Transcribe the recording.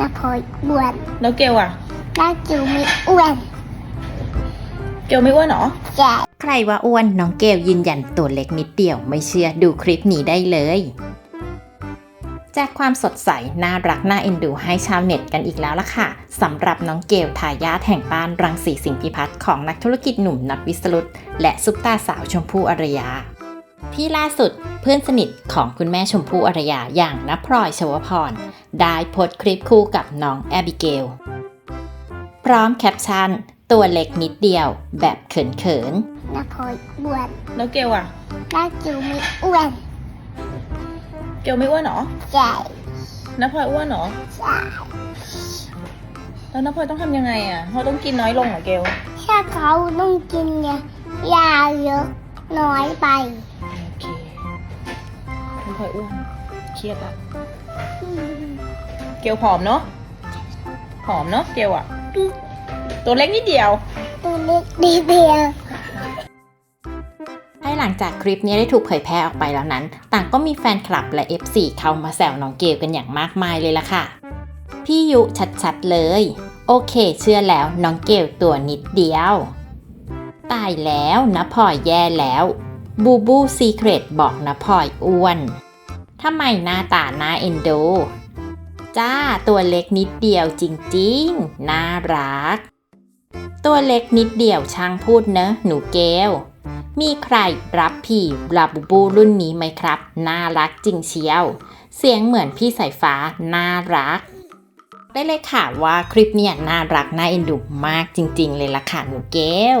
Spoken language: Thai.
น้าพลอยอ้วนแล้วเกลอะน้าจิ๋วไม่อ้วน เกลไม่อ้วนเหรอใช่ใครว่าอ้วนน้องเกลยืนยันตัวเล็กนิดเดียวไม่เชื่อดูคลิปนี้ได้เลยแจกความสดใส น่ารักน่าเอ็นดูให้ชาวเน็ตกันอีกแล้วล่ะค่ะสำหรับน้องเกลทายาทแห่งบ้านรังสีสิงห์พิพัฒน์ของนักธุรกิจหนุ่มนัทวิสรุตและซุปตาสาวชมพู่อารยา ที่ล่าสุดเพื่อนสนิทของคุณแม่ชมพู่อารยาอย่างนพลอยชวพร ได้โพสต์คลิปคู่กับน้องแอบิเกล พร้อมแคปชั่น ตัวเล็กนิดเดียวแบบเขินๆน้าพลอยอ้วนแล้วเกลอะน้าจิ๋วไม่อ้วนเกลไม่อ้วนเหรอใช่น้าพลอยอ้วนเหรอใช่แล้วน้าพลอยต้องทำยังไงอะเขาต้องกินน้อยลงเหรอเกลถ้าเขาต้องกินเนี่ยยาเยอะ น้อยไป โอเคน้าพลอยอ้วนเครียดละเกลผอมเนาะผอมเนาะเกลอะตัวเล็กนิดเดียว ตัวเล็กดีเดียวภายหลังจากคลิปนี้ได้ถูกเผยแพร่ออกไปแล้วนั้น ต่างก็มีแฟนคลับและ F4 เข้ามาแซวน้องเกลกันอย่างมากมายเลยล่ะค่ะ พี่ยุชัดๆเลย โอเค เชื่อแล้วน้องเกลตัวนิดเดียว ตายแล้วนะพลอยแย่แล้ว บูบูซีเครตบอกนะพลอยอ้วนทำไมหน้าตาหน้าเอ็นดูจ้าตัวเล็กนิดเดียวจริงๆ น่ารัก ตัวเล็กนิดเดียวช่างพูดเนอะ หนูเกลมีใครรับพี่ลาบูบูรุ่นนี้ไหมครับ น่ารักจริงเชียว เสียงเหมือนพี่สายฟ้า น่ารัก ได้เลยค่ะว่าคลิปเนี่ยน่ารักน่าเอ็นดูมากจริง ๆ เลยล่ะค่ะหนูเกล